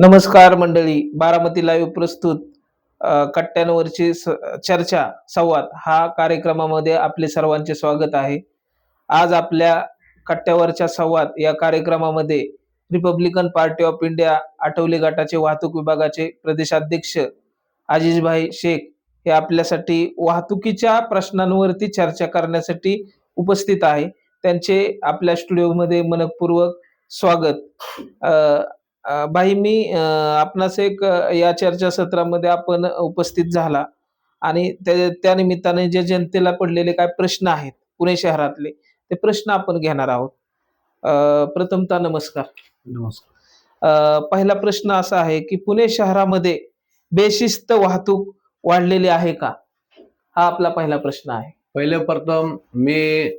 नमस्कार मंडळी बारामती लाईव्ह प्रस्तुत कट्ट्यांवरची स- चर्चा संवाद हा कार्यक्रमामध्ये आपले सर्वांचे स्वागत आहे. आज आपल्या कट्ट्यावरच्या संवाद या कार्यक्रमामध्ये Republican Party of India Athawale गटाचे वाहतूक विभागाचे प्रदेशाध्यक्ष आजिजभाई शेख हे आपल्यासाठी वाहतुकीच्या प्रश्नांवरती चर्चा करण्यासाठी उपस्थित आहे. त्यांचे आपल्या स्टुडिओमध्ये मनपूर्वक स्वागत. भाई मी आपणास एक या चर्चासत्रामध्ये आपण उपस्थित झाला आणि त्या निमित्ताने जे जनतेला पडलेले काय प्रश्न आहेत पुणे शहरातले ते प्रश्न आपण घेणार आहोत. प्रथमतः नमस्कार. नमस्कार. पहिला प्रश्न असा आहे की पुणे शहरामध्ये बेशिस्त वाहतूक वाढलेली आहे का? हा आपला पहिला प्रश्न आहे. पहिले प्रथम मी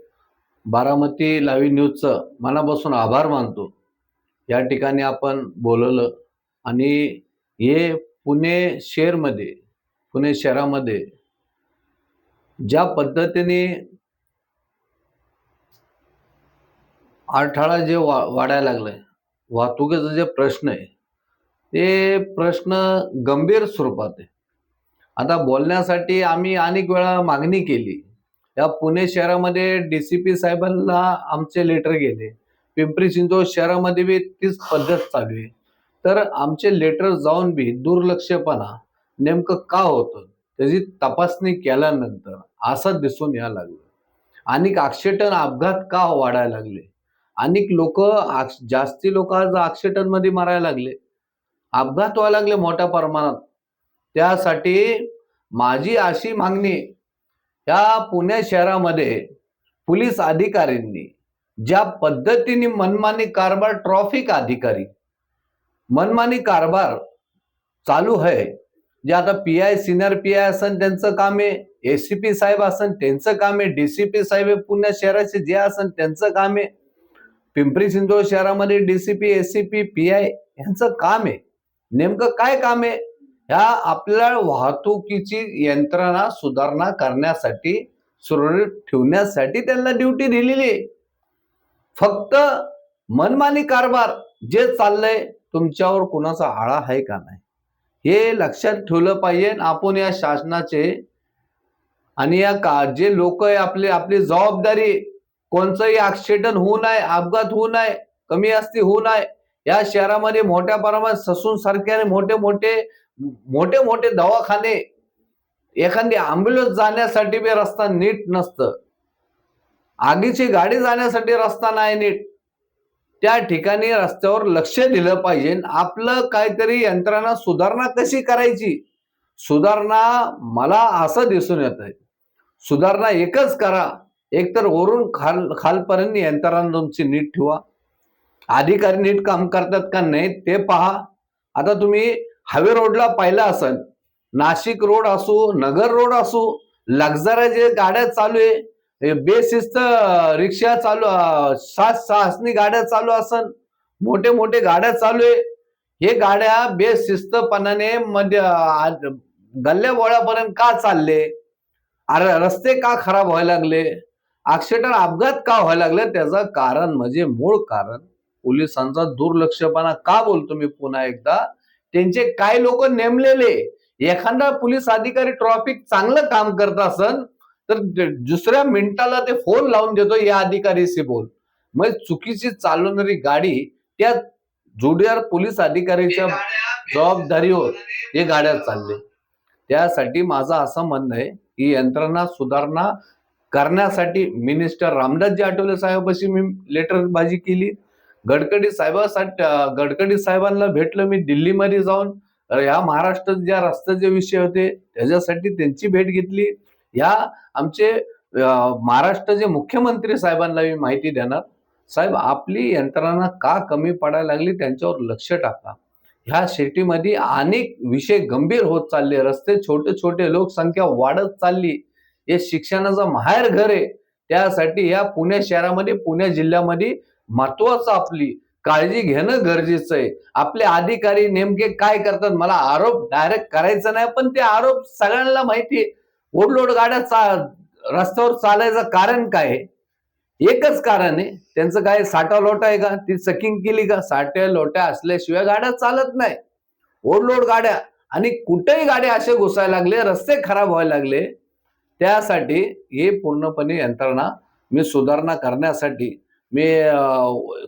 बारामती लाईव्ह न्यूजचं मनापासून आभार मानतो. या ठिकाणी आपण बोलवलं आणि हे पुणे शहरमध्ये पुणे शहरामध्ये ज्या पद्धतीने अडथळा जे वा वाढायला लागलाय वाहतुकीचा जे प्रश्न आहे ते प्रश्न गंभीर स्वरूपात आहे. आता बोलण्यासाठी आम्ही अनेक वेळा मागणी केली. या पुणे शहरामध्ये डी सी पी साहेबांना आमचे लेटर गेले. पिंपरी चिंचवड शहरामध्ये बी तीच पद्धत चालू आहे. तर आमचे लेटर जाऊन बी दुर्लक्षपणा नेमकं का होतं त्याची तपासणी केल्यानंतर असं दिसून यायला लागलं. अनेक आक्षेटन अपघात का वाढायला लागले? अनेक लोक जास्ती लोक आज आक्षेटनमध्ये मारायला लागले. अपघात व्हायला लागले मोठ्या प्रमाणात. त्यासाठी माझी अशी मागणी या पुणे शहरामध्ये पोलीस अधिकाऱ्यांनी ज्या पद्धतीने मनमानी कारभार ट्रॉफिक अधिकारी मनमानी कारभार चालू आहे जे आता P I senior P I असन त्यांचं काम आहे एसीपी साहेब असन त्यांचं काम आहे डीसीपी साहेब हे पुणे शहराचे जे असन त्यांचं काम आहे. पिंपरी चिंचवड शहरामध्ये डीसीपी एसीपी पी आय यांचं काम आहे. नेमकं काय काम आहे? ह्या आपल्या वाहतुकीची यंत्रणा सुधारणा करण्यासाठी सुरळीत ठेवण्यासाठी त्यांना ड्युटी दिलेली आहे. फक्त मनमानी कारभार जे चाललंय तुमच्यावर कुणाचा आळा आहे का नाही? हे लक्षात ठेवलं पाहिजे आपण या शासनाचे आणि या का जे लोक आहे आपले आपली जबाबदारी कोणचंही ऍक्सिडेंट होऊ नये अपघात होऊ नये कमी असती होऊ नये या शहरामध्ये मोठ्या प्रमाणात ससून सारख्याने मोठे मोठे मोठे मोठे दवाखाने एखादी अँब्युलन्स जाण्यासाठी बी रस्ता नीट नसतं. आगीची गाडी जाण्यासाठी रस्ता नाही नीट. त्या ठिकाणी रस्त्यावर लक्ष दिलं पाहिजे. आपलं काहीतरी यंत्रणा सुधारणा कशी करायची? सुधारणा मला असं दिसून येत आहे. सुधारणा एकच करा. एकतर वरून खाल खालपर्यंत यंत्रणा तुमची नीट ठेवा. अधिकारी नीट काम करतात का नाही ते पहा. आता तुम्ही हवे रोडला पाहिलं असेल. नाशिक रोड असो नगर रोड असो लक्झऱ्या जे गाड्या चालू आहे हे बेशिस्त रिक्षा चालू सात साहसनी गाड्या चालू असन. मोठे मोठे गाड्या चालू आहे. हे गाड्या बेशिस्तपणाने मध्ये अं, गल्ल्या का चालले? अरे रस्ते का खराब व्हायला लागले? ऍक्सिडेंट अपघात का व्हायला लागले? त्याचं कारण म्हणजे मूळ कारण पोलिसांचा दुर्लक्षपणा. का बोलतो मी पुन्हा एकदा? त्यांचे काय लोक नेमलेले. एखादा पोलीस अधिकारी ट्रॉफिक चांगलं काम करत असन तर दुसऱ्या मिनिटाला ते फोन लावून देतो या अधिकारीशी बोल. मग चुकीची चालवणारी गाडी त्या जोडीदार पोलीस अधिकारीच्या जबाबदारीवर हे गाड्या चालले. त्यासाठी माझं असं म्हणणं आहे की यंत्रणा सुधारणा करण्यासाठी मिनिस्टर रामदासजी आठवले साहेबाशी मी लेटरबाजी केली. गडकरी साहेबासाठी गडकरी साहेबांना भेटलं मी दिल्लीमध्ये जाऊन. अं, या महाराष्ट्रात ज्या रस्त्याचे विषय होते त्याच्यासाठी त्यांची भेट घेतली. या आमचे अं, महाराष्ट्राचे मुख्यमंत्री साहेबांना मी माहिती देणार साहेब आपली यंत्रणा का कमी पडायला लागली त्यांच्यावर लक्ष टाका. ह्या सिटीमध्ये अनेक विषय गंभीर होत चालले रस्ते छोटे छोटे लोकसंख्या वाढत चालली. हे शिक्षणाचं माहेर घर आहे. त्यासाठी या पुणे शहरामध्ये पुणे जिल्ह्यामध्ये महत्वाचं आपली काळजी घेणं गरजेचं आहे. आपले अधिकारी नेमके काय करतात मला आरोप डायरेक्ट करायचा नाही पण ते आरोप सगळ्यांना माहिती आहे. ओढलोड गाड्या चा रस्त्यावर चालायचं कारण काय? आहे? एकच कारण आहे त्यांचं काय साठा लोटा आहे का? ती चकिंग केली का? साठ्या लोट्या असल्याशिवाय गाड्या चालत नाही. ओढलोड गाड्या आणि कुठेही गाड्या असे घुसायला लागले रस्ते खराब व्हायला लागले त्यासाठी हे पूर्णपणे यंत्रणा मी सुधारणा करण्यासाठी मी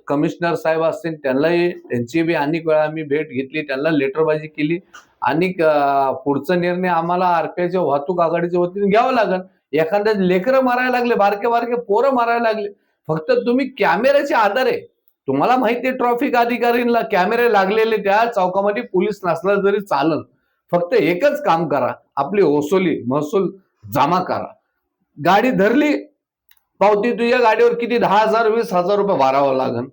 कमिशनर साहेब असतील त्यांनाही त्यांची बी अनेक वेळा मी भेट घेतली त्यांना लेटरबाजी केली. आणि पुढचा निर्णय आम्हाला आरपीआयच्या वाहतूक आघाडीच्या वतीने घ्यावा लागेल. एखाद्या लेकरं मारायला लागले बारके बारके पोरं मारायला लागले. फक्त तुम्ही कॅमेऱ्याच्या आधारे तुम्हाला माहिती आहे ट्रॉफिक अधिकारींना कॅमेरे लागलेले त्या चौकामध्ये पोलीस नसला तरी चालन फक्त एकच काम करा. आपली ओसोली महसूल जमा करा. गाडी धरली पावती तुझ्या गाडीवर किती? दहा हजार वीस हजार रुपये भरावं लागन.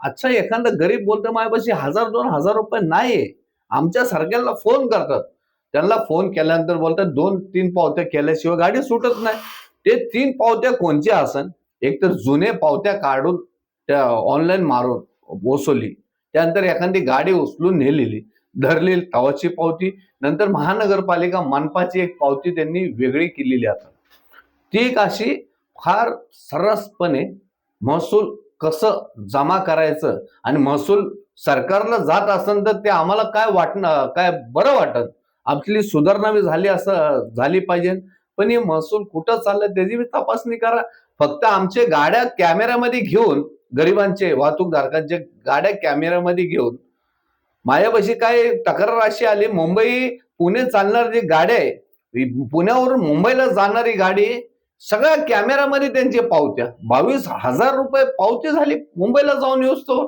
अच्छा एखादा गरीब बोलतो माझ्यापाशी हजार दोन हजार रुपये नाही आमच्या सारख्याला फोन करतात. त्यांना फोन केल्यानंतर बोलतात दोन तीन पावत्या केल्याशिवाय गाडी सुटत नाही. ते तीन पावत्या कोणच्या असन? एक तर जुने पावत्या काढून त्या ऑनलाईन मारून वसवली त्यानंतर एखादी गाडी उचलून नेलेली. धरलेली तवाची पावती. नंतर महानगरपालिका मनपाची एक पावती त्यांनी वेगळी केलेली आता. ती एक अशी फार सरसपणे महसूल कसं जमा करायचं आणि महसूल सरकारला जात असेल तर ते आम्हाला काय वाटणं काय बरं वाटत? आपली सुधारणा झाली असं झाली पाहिजे. पण हे महसूल कुठं चाललंय त्याची बी तपासणी करा. फक्त आमचे गाड्या कॅमेऱ्यामध्ये घेऊन गरिबांचे वाहतूकधारकांचे गाड्या कॅमेऱ्यामध्ये घेऊन माझ्यापाशी काय तक्रार अशी आली मुंबई पुणे चालणार जी गाड्या आहे पुण्यावरून मुंबईला जाणारी गाडी सगळ्या कॅमेरामध्ये त्यांचे पावत्या बावीस हजार रुपये पावती झाली मुंबईला जाऊन येऊसतो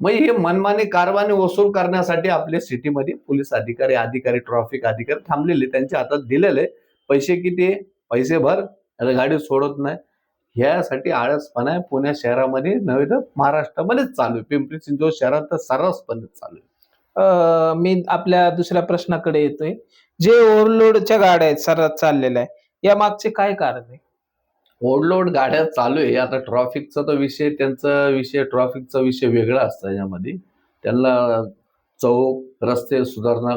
मग हे मनमानी कारवाने वसूल करण्यासाठी आपल्या सिटीमध्ये पोलीस अधिकारी अधिकारी ट्रॅफिक अधिकारी थांबलेले त्यांच्या हातात दिलेले पैसे किती? पैसे भर. गाडी सोडत नाही. ह्यासाठी आळसपणा आहे. पुणे शहरामध्ये नव्हे तर महाराष्ट्रामध्येच चालू आहे. पिंपरी चिंचवड शहरात तर सर्रासपणे चालू आहे. मी आपल्या दुसऱ्या प्रश्नाकडे येतोय. जे ओव्हरलोडच्या गाड्या आहेत सर्रास चाललेल्या आहे या मागचे काय कारण आहे? ओव्हरलोड गाड्या चालू आहे. आता ट्रॉफिकचा तो विषय त्यांचा विषय ट्रॉफिकचा विषय वेगळा असतो यामध्ये. त्यांना चौक रस्ते सुधारणा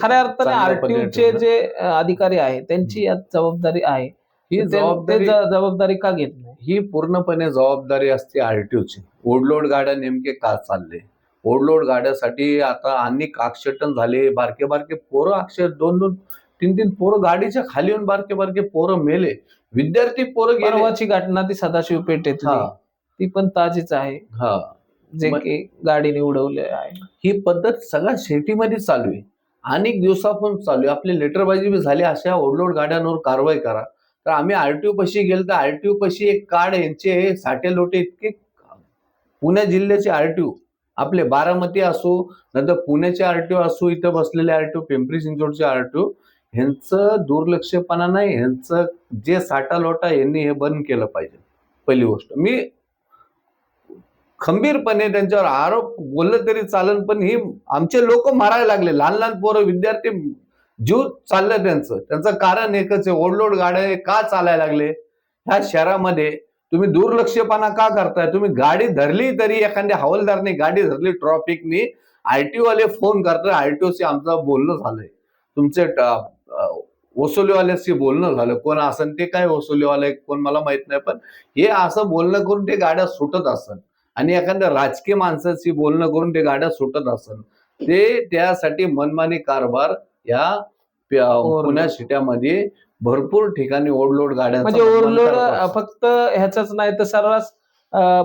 खऱ्या अर्थाने चांगल्या आरटीओ चे पद्धतीने. जे अधिकारी आहेत त्यांची यात जबाबदारी आहे. ही जबाबदारी जबाबदारी का घेत नाही? ही पूर्णपणे जबाबदारी असते आरटीओची ओढलोड गाड्या नेमके का चालले? ओढलोड गाड्यासाठी आता अनेक आक्षेपण झाले. बारके बारके पोरं आक्षेप दोन दोन तीन तीन पोरं गाडीच्या खाली येऊन बारके बारके पोरं मेले. विद्यार्थी पोरं गेले. परवाची घटना ती सदाशिव पेठेतली. हा. ती पण ताजीच आहे. हा. जे की गाडीने उडवले आहे. ही पद्धत सगळ्या शेतीमध्ये चालू आहे. अनेक दिवसापासून चालू आहे. आपली लेटरबाजी बी झाली अशा ओढलोड गाड्यांवर कारवाई करा. तर आम्ही आरटीओ पशी गेलो तर आरटीओ पशी एक कार्ड यांचे साठे लोटे इतके पुणे जिल्ह्याचे आरटीओ आपले बारामती असो नंतर पुण्याचे आरटीओ असो इथं बसलेले आरटीओ पिंपरी चिंचवडचे आरटीओ ह्यांचं दुर्लक्षपणा नाही ह्यांचं जे साठा लोटा यांनी हे बंद केलं पाहिजे. पहिली गोष्ट. मी खंबीरपणे त्यांच्यावर आरोप बोललं तरी चालन पण ही आमचे लोक मारायला लागले. लहान लहान पोरं विद्यार्थी जीव चाललं त्यांचं. त्यांचं कारण एकच आहे ओढलोड गाड्या का चालायला लागले? ह्या शहरामध्ये तुम्ही दुर्लक्षपणा का करताय? तुम्ही गाडी धरली तरी एखाद्या हवालदारने गाडी धरली ट्रॉफिकनी आरटीओ वाले फोन करतात आरटीओशी आमचं बोलणं झालंय. तुमचे वसुलीवाल्याशी बोलणं झालं. कोण असन ते काय वसुलीवाले कोण मला माहीत नाही पण हे असं बोलणं करून ते गाड्या सुटत असन. आणि एखाद्या राजकीय माणसाशी बोलणं करून ते गाड्या सुटत असन. ते त्यासाठी मनमानी कारभार या पुण्या शिट्यामध्ये भरपूर ठिकाणी ओढलोड गाड्या म्हणजे ओव्हरलोड फक्त ह्याचाच नाही तर सर्रास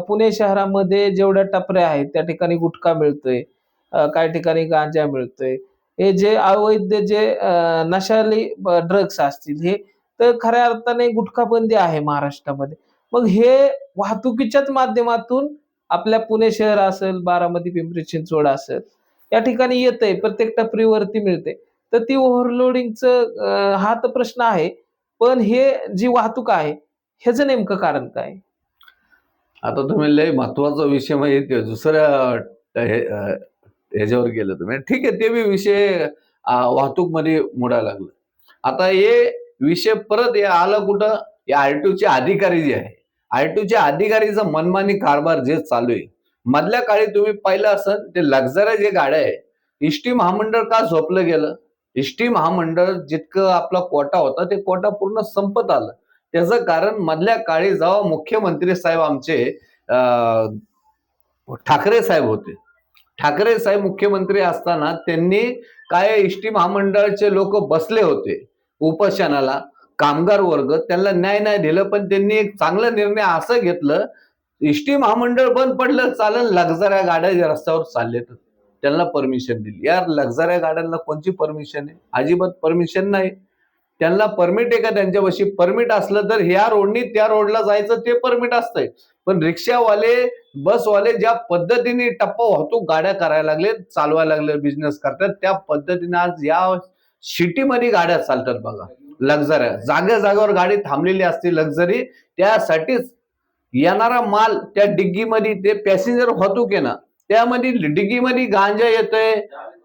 पुणे शहरामध्ये जेवढ्या टपऱ्या आहेत त्या ठिकाणी गुटखा मिळतोय काही ठिकाणी गांजा मिळतोय. हे जे अवैध जे नशाली ड्रग्स असतील हे तर खऱ्या अर्थाने गुटखा बंदी आहे महाराष्ट्रामध्ये. मग हे वाहतुकीच्याच माध्यमातून आपल्या पुणे शहर असेल बारामती पिंपरी चिंचवड असेल या ठिकाणी येतंय प्रत्येक टपरीवरती मिळते. तर ती ओव्हरलोडिंगचं हा तर प्रश्न आहे. पण हे जी वाहतूक आहे ह्याचं नेमकं कारण काय? आता तुम्ही लय महत्त्वाचा विषय म्हणजे दुसऱ्या ह्याच्यावर गेलं तुम्ही म्हणजे ठीक आहे ते बी विषय वाहतूकमध्ये मोडायला लागलं. आता हे विषय परत हे आलं कुठं? या आरटीओचे अधिकारी जे आहे. आर चे अधिकारीचा मनमानी कारभार जे चालू आहे. मधल्या काळी तुम्ही पाहिलं असेल ते लक्झरी जे गाड्या आहे इष्टी महामंडळ का झोपलं गेलं? इष्टी महामंडळ जितकं आपला कोटा होता ते कोटा पूर्ण संपत आलं. त्याचं कारण मधल्या काळी जेव्हा मुख्यमंत्री साहेब आमचे ठाकरे साहेब होते ठाकरे साहेब मुख्यमंत्री असताना त्यांनी काय एस टी महामंडळाचे लोक बसले होते उपोषणाला? कामगार वर्ग त्यांना न्याय नाही दिलं पण त्यांनी एक चांगला निर्णय असं घेतलं एस टी महामंडळ बंद पडलं चालेल लक्झऱ्या गाड्या रस्त्यावर चालले तर त्यांना परमिशन दिली. यार लक्झऱ्या गाड्यांना कोणची परमिशन आहे? अजिबात परमिशन नाही. त्यांना परमिट आहे का त्यांच्यापाशी? परमिट असलं तर ह्या रोडनी त्या रोडला जायचं ते परमिट असतंय. पण रिक्षावाले बसवाले ज्या पद्धतीने टप्पा वाहतूक गाड्या करायला लागले चालवायला लागले बिझनेस करतात त्या पद्धतीने आज या सिटीमध्ये गाड्या चालतात बघा. लक्झऱ्या जाग्या जागेवर गाडी थांबलेली असते लक्झरी त्यासाठीच येणारा माल त्या डिग्गीमध्ये ते पॅसेंजर वाहतूक आहे ना त्यामध्ये डिग्गीमध्ये गांजा येतोय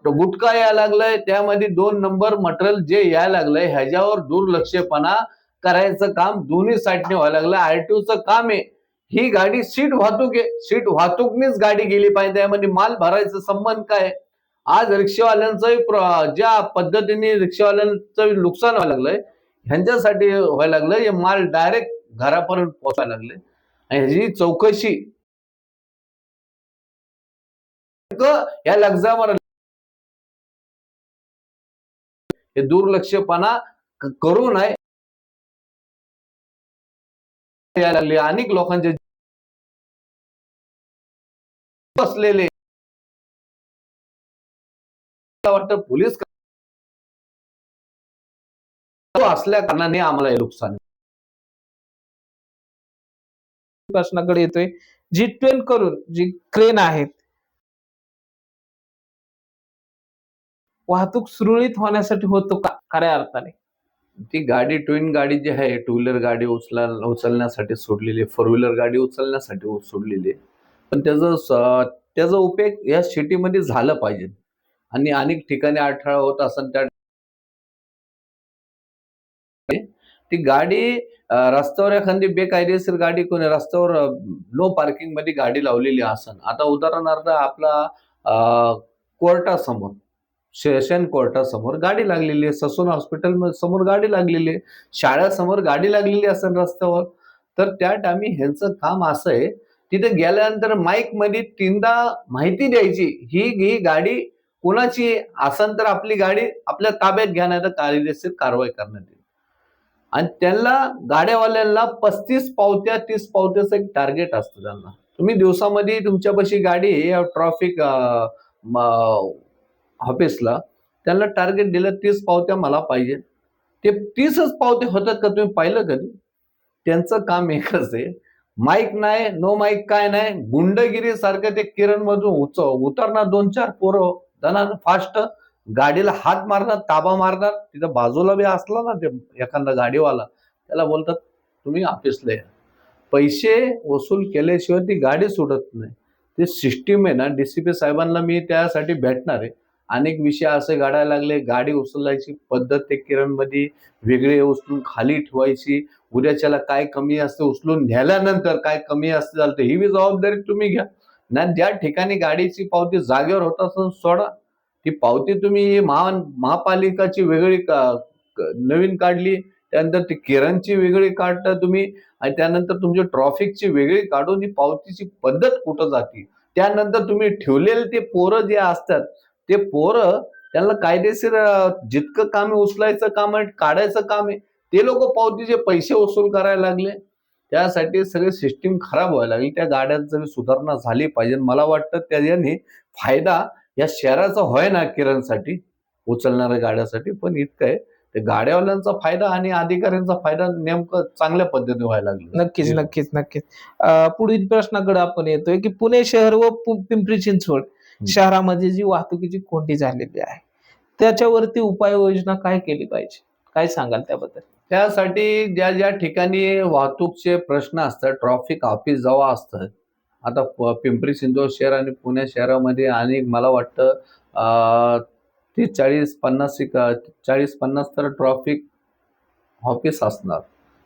गुटखा यायला लागलाय त्यामध्ये दोन नंबर मटेरियल जे यायला लागलंय ह्याच्यावर दुर्लक्षपणा करायचं काम दोन्ही साईडने व्हायला लागलं आरटीओचं काम आहे. ही गाडी सीट वाहतूक आहे. सीट वाहतूकनेच गाडी गेली पाहिजे. त्यामध्ये माल भरायचा संबंध काय? आज रिक्षावाल्यांचं ज्या पद्धतीने रिक्षावाल्यांचं नुकसान व्हायला लागलंय ह्यांच्यासाठी व्हायला लागलं हे माल डायरेक्ट घरापर्यंत पोहोचायला लागले आणि ह्याची चौकशी. या लग्जावर हे दुर्लक्षपणा करू नये. यायला लागले. अनेक लोकांचे बसलेले. वाटतं पोलीस असल्या कारणाने आम्हाला हे नुकसान प्रश्नाकडे येतोय. जी ट्वेन करून जी क्रेन आहेत वाहतूक सुरळीत होण्यासाठी होतो का? खऱ्या अर्थाने. ती गाडी ट्विन गाडी जी आहे टू व्हीलर गाडी उचला उचलण्यासाठी सोडलेली फोर व्हीलर गाडी उचलण्यासाठी सोडलेली आहे. पण त्याचं त्याचा उपयोग या सिटीमध्ये झालं पाहिजे आणि अनेक ठिकाणी अडथळा होत असं त्या ती गाडी रस्त्यावर एखादी बेकायदेशीर गाडी कोणी रस्त्यावर नो पार्किंगमध्ये गाडी लावलेली असन आता उदाहरणार्थ आपला कोर्टासमोर सेशन कोर्टासमोर गाडी लागलेली आहे. ससून हॉस्पिटल समोर गाडी लागलेली आहे. शाळेसमोर गाडी लागलेली असेल रस्त्यावर. तर त्या टायमी ह्यांचं काम असं आहे तिथे गेल्यानंतर माईकमध्ये तीनदा माहिती द्यायची ही ही गाडी कोणाची असन तर आपली गाडी आपल्या ताब्यात घ्या नाही तर कायदेशीर कारवाई करण्यात येईल. आणि त्यांना गाड्यावाल्यांना पस्तीस पावत्या तीस पावत्याचं एक टार्गेट असतं त्यांना. तुम्ही दिवसामध्ये तुमच्यापाशी गाडी ट्रॉफिक ऑफिसला त्यांना टार्गेट दिलं तीस पावत्या मला पाहिजे. ते तीसच पावते होतात का तुम्ही पाहिलं कधी? त्यांचं काम एकच आहे. माईक नाही नो माईक काय नाही. गुंडगिरी सारखं ते किरण मधून उच उतरणार दोन चार पोरं जाणार फास्ट गाडीला हात मारणार ताबा मारणार. तिथं बाजूला बी असला ना ते एखादा गाडीवाला. त्याला बोलतात तुम्ही ऑफिसला या. पैसे वसूल केल्याशिवाय ती गाडी सुटत नाही. ते सिस्टीम आहे ना डी सी पी साहेबांना मी त्यासाठी भेटणार आहे. अनेक विषय असे घडायला लागले. गाडी उचलायची पद्धत ते किरणमध्ये वेगळी उचलून खाली ठेवायची. उद्याच्याला काय कमी असते उचलून न्याल्यानंतर काय कमी असते चालते ही बी जबाबदारी तुम्ही घ्या. ना ज्या ठिकाणी गाडीची पावती जागेवर होत असून सोडा. ती पावती तुम्ही महा महापालिकाची वेगळी का- नवीन काढली त्यानंतर ती किरणची वेगळी काढता तुम्ही आणि त्यानंतर तुमची ट्रॉफिकची वेगळी काढून ही पावतीची पद्धत कुठं जाते? त्यानंतर तुम्ही ठेवलेले ते पोरं जे असतात ते पोरं त्यांना कायदेशीर जितकं काम आहे उचलायचं काम आहे काढायचं काम आहे ते लोक पावतीचे पैसे वसूल करायला लागले त्यासाठी सगळे सिस्टीम खराब व्हायला लागली. त्या गाड्यात जरी सुधारणा झाली पाहिजे. मला वाटतं त्याच्याने फायदा या शहराचा होय ना किरणसाठी उचलणाऱ्या गाड्यासाठी पण इतकं आहे. ते गाड्यावाल्यांचा फायदा आणि अधिकाऱ्यांचा फायदा नेमकं चांगल्या पद्धतीने व्हायला लागला. नक्कीच नक्कीच नक्कीच. पुढील प्रश्नाकडे आपण येतोय की पुणे शहर व पिंपरी चिंचवड. शहरामध्ये जी वाहतुकीची कोंडी झालेली आहे त्याच्यावरती उपाययोजना काय केली पाहिजे? काय सांगाल त्याबद्दल? त्यासाठी ज्या ज्या ठिकाणी वाहतूकचे प्रश्न असतात ट्रॉफिक ऑफिस जेव्हा असतं आता पिंपरी चिंचवड शहर आणि पुणे शहरामध्ये आणि मला वाटतं तीस चाळीस पन्नास चाळीस पन्नास तर ट्रॉफिक ऑफिस असणार.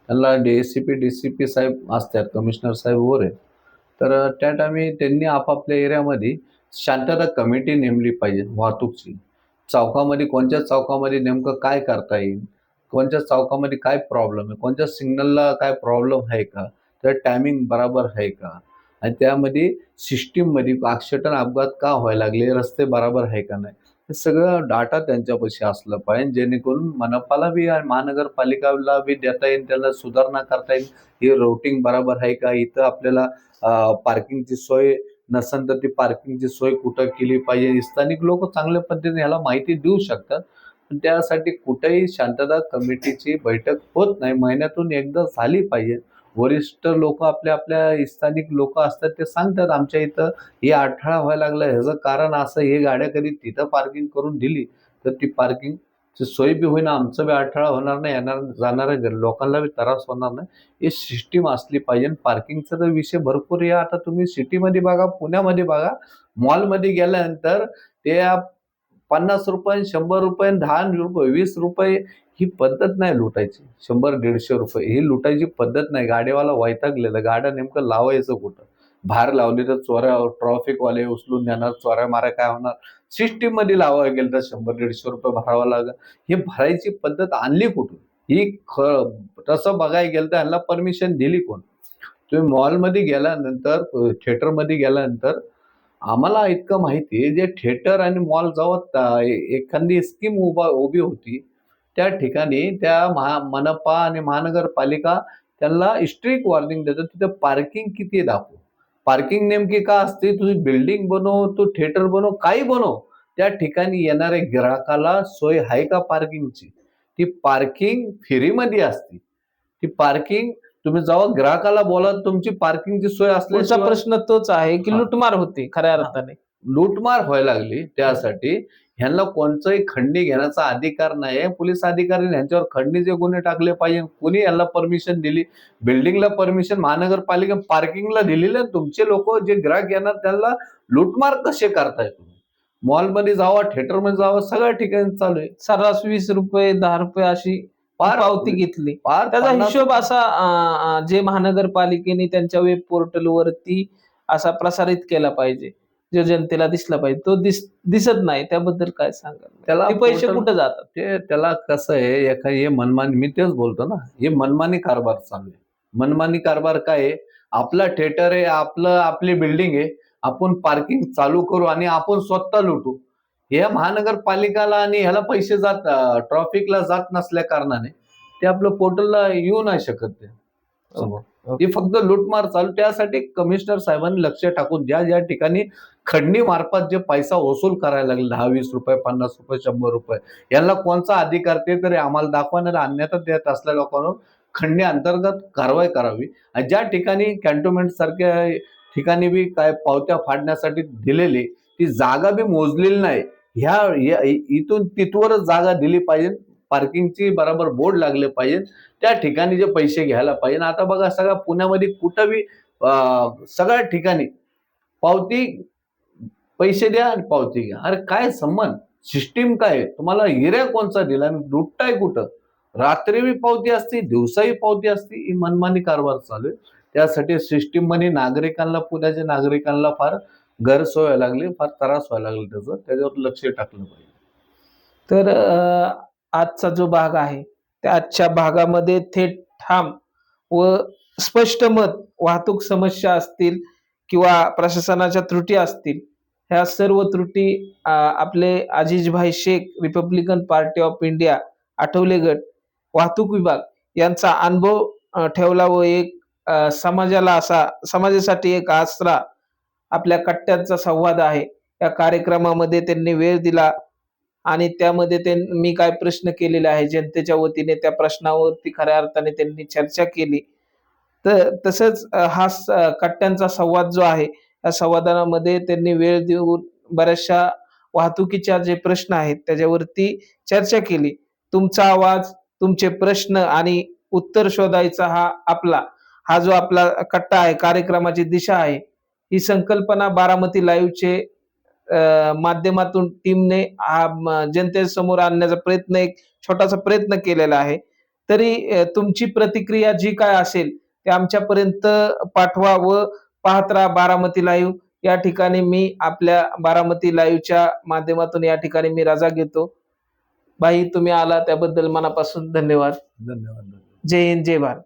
त्यांना D S C P D C P साहेब असतात कमिशनर साहेब वगैरे. तर त्या टायमी त्यांनी आपापल्या एरियामध्ये शांतता कमिटी नेमली पाहिजे वाहतूकची चौकामध्ये कोणत्या चौकामध्ये नेमकं काय करता येईल? कोणत्या चौकामध्ये काय प्रॉब्लेम आहे? कोणत्या सिग्नलला काय प्रॉब्लेम आहे का? त्या टायमिंग बराबर आहे का? आणि त्यामध्ये सिस्टीममध्ये अक्षटन अपघात का व्हायला लागले? रस्ते बराबर आहे का नाही? हे सगळं डाटा त्यांच्यापाशी असलं पाहिजे जेणेकरून मनपाला बी आणि महानगरपालिकाला बी देता येईल त्याला सुधारणा करता येईल. ही रोटिंग बरोबर आहे का? इथं आपल्याला पार्किंगची सोय नसेल तर ती पार्किंगची सोय कुठं केली पाहिजे? स्थानिक लोक चांगल्या पद्धतीने ह्याला माहिती देऊ शकतात. पण त्यासाठी कुठेही शांतता कमिटीची बैठक होत नाही. महिन्यातून एकदा झाली पाहिजे. वरिष्ठ लोक आपल्या आपल्या स्थानिक लोक असतात ते सांगतात आमच्या इथं हे अडथळा व्हायला लागला. ह्याचं कारण असं हे गाड्या कधी तिथं पार्किंग करून दिली तर ती पार्किंग सोय बी होईना आमचं बी अडथळा होणार नाही येणार जाणाऱ्या लोकांना बी त्रास होणार नाही. ही सिस्टीम असली पाहिजे पार्किंगचा तर विषय भरपूर आहे. आता तुम्ही सिटीमध्ये बघा पुण्यामध्ये बघा मॉलमध्ये गेल्यानंतर ते पन्नास रुपये शंभर रुपये दहा रुपये वीस रुपये ही पद्धत नाही लुटायची. शंभर दीडशे रुपये ही लुटायची पद्धत नाही. गाडीवाला वैतागलेलं गाड्या नेमकं लावायचं कुठं? भार लावली तर चोऱ्या ट्रॉफिकवाले उचलून देणार चोऱ्या मारा काय होणार? सिस्टीममध्ये लावायला गेलं तर शंभर दीडशे रुपये भरावं लागेल. हे भरायची पद्धत आणली कुठून? ही ख तसं बघायला गेलं तर ह्यांना परमिशन दिली कोण? तुम्ही मॉलमध्ये गेल्यानंतर थिएटरमध्ये गेल्यानंतर आम्हाला इतकं माहिती आहे जे थिएटर आणि मॉल जवळ एखादी स्कीम उभा उभी होती त्या ठिकाणी त्या महा मनपा आणि महानगरपालिका त्यांना स्ट्रिक्ट वॉर्निंग देतात तिथे पार्किंग किती आहे पार्किंग नेमकी का असते? तुझी बिल्डिंग बनव तू थिएटर बनव काही बनव. त्या ठिकाणी येणाऱ्या गिराकाला सोय आहे का पार्किंगची? ती पार्किंग फ्रीमध्ये असते. ती पार्किंग तुम्ही जेव्हा ग्राहकाला बोला तुमची पार्किंगची सोय असल्याशिवाय प्रश्न तोच आहे की. लुटमार होते खऱ्या. अर्थाने. लूटमार व्हायला लागली त्यासाठी. ह्यांना कोणताही खंडणी घेण्याचा अधिकार नाही पोलीस अधिकाऱ्यांनी ह्यांच्यावर खंडणीचे गुन्हे टाकले पाहिजे कोणी यांना परमिशन दिली? बिल्डिंगला परमिशन महानगरपालिका पार्किंगला दिलेले तुमचे लोक जे ग्राहक येणार त्यांना लूटमार कसे करताय तुम्ही? मॉलमध्ये जावा थिएटरमध्ये जावा सगळ्या ठिकाणी चालू आहे. सर्रास वीस रुपये दहा रुपये अशी फार पावती घेतली. फार त्याचा हिशोब असा जे महानगरपालिकेने त्यांच्या वेब पोर्टल वरती असा प्रसारित केला पाहिजे. जो जनतेला दिसला पाहिजे तो दिस दिसत नाही. त्याबद्दल काय सांगाल? त्याला पैसे कुठे जातात? ते त्याला कसं आहे एका हे मनमानी मी तेच बोलतो ना हे मनमानी कारभार चालू आहे. मनमानी कारभार काय आहे? आपला थिएटर आहे आपलं आपली बिल्डिंग आहे आपण पार्किंग चालू करू आणि आपण स्वतः लुटू. हे महानगरपालिकाला आणि ह्याला पैसे जात ट्रॉफिकला जात नसल्या कारणाने ते आपलं पोर्टलला येऊ नाही शकत. हे फक्त लूटमार चालू. त्यासाठी कमिशनर साहेबांनी लक्ष टाकून ज्या ज्या ठिकाणी खंडणी मार्फत जे पैसा वसूल करायला लागले दहा वीस रुपये पन्नास रुपये शंभर रुपये यांना कोणचा अधिकार ते तरी आम्हाला दाखवणार अन्यथा देत असलेल्या लोकांवर खंडणी अंतर्गत कारवाई करावी. आणि ज्या ठिकाणी कॅन्टोन्मेंट सारख्या ठिकाणी बी काय पावत्या फाडण्यासाठी दिलेली ती जागा बी मोजलेली नाही. ह्या इथून तिथवरच जागा दिली पाहिजे. पार्किंगची बरोबर बोर्ड लागले पाहिजे त्या ठिकाणी जे पैसे घ्यायला पाहिजे आता बघा सगळ्या पुण्यामध्ये कुठं बी सगळ्या ठिकाणी पावती पैसे द्या आणि पावती घ्या. अरे काय संबंध? सिस्टीम काय तुम्हाला हिऱ्या कोणचा दिला आणि लुटताय कुठं? रात्री बी पावती असते दिवसाही पावती असते ही मनमानी कारभार चालू आहे. त्यासाठी सिस्टीममध्ये नागरिकांना पुण्याच्या नागरिकांना फार गैरसोय व्हायला लागली फार त्रास व्हायला लागला त्याचं. त्याच्यावर लक्ष टाकलं पाहिजे. तर आजचा जो भाग आहे त्या आजच्या भागामध्ये थेट ठाम व स्पष्ट मत वाहतूक समस्या असतील किंवा प्रशासनाच्या त्रुटी असतील ह्या सर्व त्रुटी आपले आपले Azizbhai Shaikh Republican Party of India Athawale गट वाहतूक विभाग यांचा अनुभव ठेवला व एक समाजाला असा समाजासाठी एक आसरा आपल्या कट्ट्यांचा संवाद आहे. या कार्यक्रमामध्ये त्यांनी वेळ दिला. आणि त्यामध्ये ते मी काय प्रश्न केलेले आहे जनतेच्या वतीने त्या प्रश्नावरती खऱ्या अर्थाने त्यांनी चर्चा केली. तर तसंच हा कट्ट्यांचा संवाद जो आहे या संवादामध्ये त्यांनी वेळ देऊन बऱ्याचशा वाहतुकीच्या जे प्रश्न आहेत त्याच्यावरती चर्चा केली. तुमचा आवाज तुमचे प्रश्न आणि उत्तर शोधायचा हा आपला हा जो आपला कट्टा आहे कार्यक्रमाची दिशा आहे ही संकल्पना बारामती लाईव्हचे माध्यमातून टीमने जनतेसमोर आणण्याचा प्रयत्न एक छोटासा प्रयत्न केलेला आहे. तरी तुमची प्रतिक्रिया जी काय असेल ते आमच्यापर्यंत पाठवा व पाहत राहा बारामती लाईव्ह. या ठिकाणी मी आपल्या बारामती लाईव्हच्या माध्यमातून या ठिकाणी मी रजा घेतो. भाई तुम्ही आला त्याबद्दल मनापासून धन्यवाद धन्यवाद. जय हिंद जय भारत.